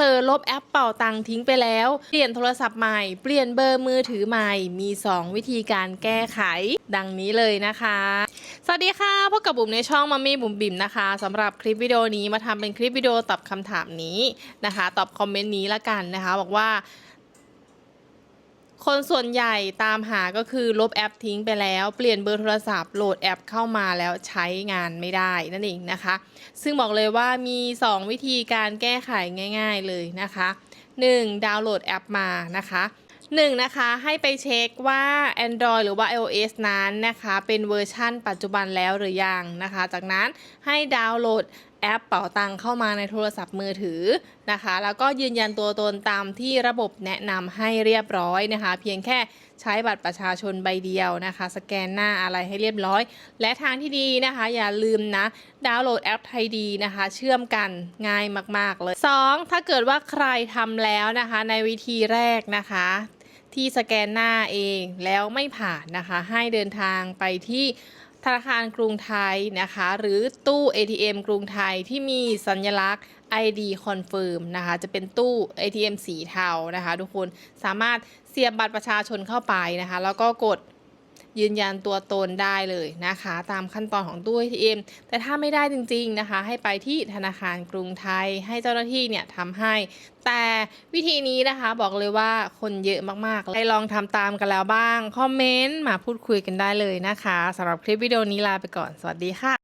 เธอลบแอปเป่าตังทิ้งไปแล้ว เปลี่ยนโทรศัพท์ใหม่ เปลี่ยนเบอร์มือถือใหม่ มี 2 วิธีการแก้ไข ดังนี้เลยนะคะ สวัสดีค่ะ พบกับบุ๋มในช่องมัมมี่บุ๋มบิ่มนะคะสำหรับคลิปวิดีโอนี้มาทำเป็นคลิปวิดีโอตอบคำถามนี้นะคะ ตอบคอมเมนต์นี้ละกันนะคะ บอกว่า คนส่วนใหญ่ตามหาก็คือลบแอปทิ้งไปแล้ว เปลี่ยนเบอร์โทรศัพท์โหลดแอปเข้ามาแล้วใช้งานไม่ได้นั่นเองนะคะ ซึ่งบอกเลยว่ามี 2 วิธีการแก้ไขง่าย ๆเลยนะคะ 1. ดาวน์โหลดแอปมานะคะ1นะคะให้ไปเช็คว่า Android หรือว่า iOS นั้นนะคะ เป็นเวอร์ชั่นปัจจุบันแล้วหรือยังนะคะ จากนั้นให้ดาวน์โหลดแอปเป๋าตังเข้ามาในโทรศัพท์มือถือนะคะ แล้วก็ยืนยันตัวตนตามที่ระบบแนะนำให้เรียบร้อยนะคะ เพียงแค่ใช้บัตรประชาชนใบเดียวนะคะ สแกนหน้าอะไรให้เรียบร้อย และทางที่ดีนะคะ อย่าลืมนะ ดาวน์โหลดแอปไทยดีนะคะ เชื่อมกันง่ายมาก ๆ เลย 2. ถ้าเกิดว่าใครทำแล้วนะคะ ในวิธีแรกนะคะที่สแกนหน้าเองแล้วไม่ผ่านนะคะ ให้เดินทางไปที่ ธนาคารกรุงไทยนะคะ หรือตู้ ATM กรุงไทยที่มีสัญลักษณ์ ID Confirm นะคะ จะเป็นตู้ ATM สีเทานะคะ ทุกคนสามารถเสียบบัตรประชาชนเข้าไปนะคะ แล้วก็กด ยืนยันตัวตนได้เลยนะคะ ตามขั้นตอนของตู้ ATM แต่ถ้าไม่ได้จริงๆนะคะ ให้ไปที่ธนาคารกรุงไทย ให้เจ้าหน้าที่เนี่ยทำให้ แต่วิธีนี้นะคะบอกเลยว่าคนเยอะมากๆให้ลองทำตามกันแล้วบ้าง คอมเมนต์มาพูดคุยกันได้เลยนะคะสำหรับคลิปวิดีโอนี้ลาไปก่อน สวัสดีค่ะ